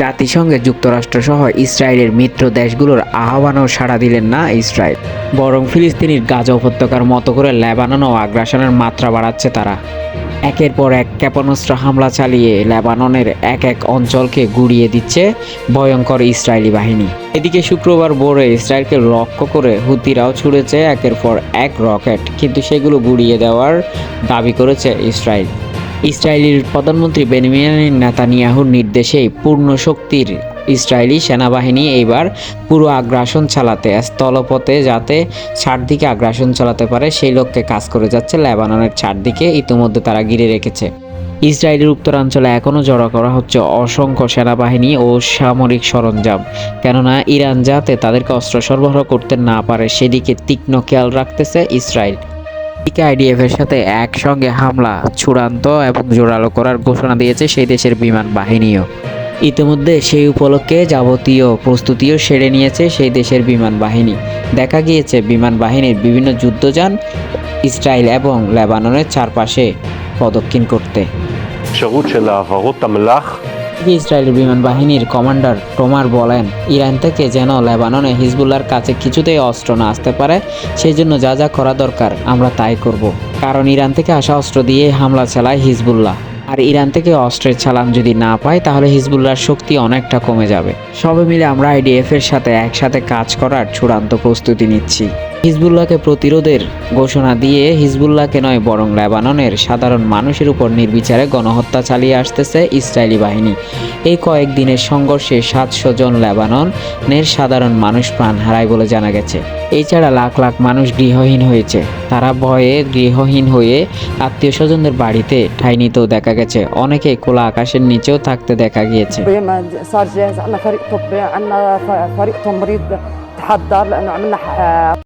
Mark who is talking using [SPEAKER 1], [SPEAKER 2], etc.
[SPEAKER 1] জাতিসংঘে যুক্তরাষ্ট্রসহ ইসরায়েলের মিত্র দেশগুলোর আহ্বানও সাড়া দিলেন না ইসরায়েল বরং ফিলিস্তিনির গাজা উপত্যকার মতো করে লেবানন ও আগ্রাসনের মাত্রা বাড়াচ্ছে তারা একের পর এক ক্ষেপণাস্ত্র হামলা চালিয়ে লেবাননের এক এক অঞ্চলকে গুড়িয়ে দিচ্ছে ভয়ঙ্কর ইসরায়েলি বাহিনী এদিকে শুক্রবার ভোরে ইসরায়েলকে লক্ষ্য করে হুতিরাও ছুড়েছে একের পর এক রকেট কিন্তু সেগুলো গুড়িয়ে দেওয়ার দাবি করেছে ইসরায়েল ইসরায়েলের প্রধানমন্ত্রী বেনিমিয়ান নেতানিয়াহুর নির্দেশে পূর্ণ শক্তির ইসরায়েলি সেনাবাহিনী এইবার পুরো আগ্রাসন চালাতে স্থলপথে যাতে চারদিকে আগ্রাসন চালাতে পারে সেই লক্ষ্যে কাজ করে যাচ্ছে লেবাননের চারদিকে ইতিমধ্যে তারা ঘিরে রেখেছে ইসরায়েলের উত্তরাঞ্চলে এখনও জড়ো করা হচ্ছে অসংখ্য সেনাবাহিনী ও সামরিক সরঞ্জাম কেননা ইরান যাতে তাদেরকে অস্ত্র সরবরাহ করতে না পারে সেদিকে তীক্ষ্ণ খেয়াল রাখতেছে ইসরায়েল আইডিএফ এর সাথে একসঙ্গে হামলা চূড়ান্ত এবং জোরালো করার ঘোষণা দিয়েছে সেই দেশের বিমান বাহিনীও ইতিমধ্যে সেই উপলক্ষে যাবতীয় প্রস্তুতিও সেরে নিয়েছে সেই দেশের বিমান বাহিনী দেখা গিয়েছে বিমান বাহিনীর বিভিন্ন যুদ্ধযান ইসরায়েল এবং লেবাননের চারপাশে প্রদক্ষিণ করতে থেকে ইসরায়েলের বিমান বাহিনীর কমান্ডার টোমার বলেন ইরান থেকে যেন লেবাননে হিজবুল্লার কাছে কিছুতেই অস্ত্র না আসতে পারে সেই জন্য যা যা করা দরকার আমরা তাই করব কারণ ইরান থেকে আসা অস্ত্র দিয়ে হামলা চালায় হিজবুল্লাহ আর ইরান থেকে অস্ত্রের চালান যদি না পায় তাহলে হিজবুল্লার শক্তি অনেকটা কমে যাবে সবে মিলে আমরা আইডিএফ এর সাথে একসাথে কাজ করার চূড়ান্ত প্রস্তুতি নিচ্ছি হিজবুল্লাহকে প্রতিরোধের ঘোষণা দিয়ে হিজবুল্লাহকে নয় বরং লেবাননের সাধারণ মানুষের উপর নির্বিচারে গণহত্যা চালিয়ে আসতেছে ইসরায়েলি বাহিনী এই কয়েক দিনের সংঘর্ষে সাতশো জন লেবাননের সাধারণ মানুষ প্রাণ হারায় বলে জানা গেছে এছাড়া লাখ লাখ মানুষ গৃহহীন হয়েছে তারা ভয়ে গৃহহীন হয়ে আত্মীয় স্বজনদের বাড়িতে ঠাঁই নিতেও দেখা গেছে অনেকে খোলা আকাশের নিচেও থাকতে দেখা
[SPEAKER 2] গিয়েছে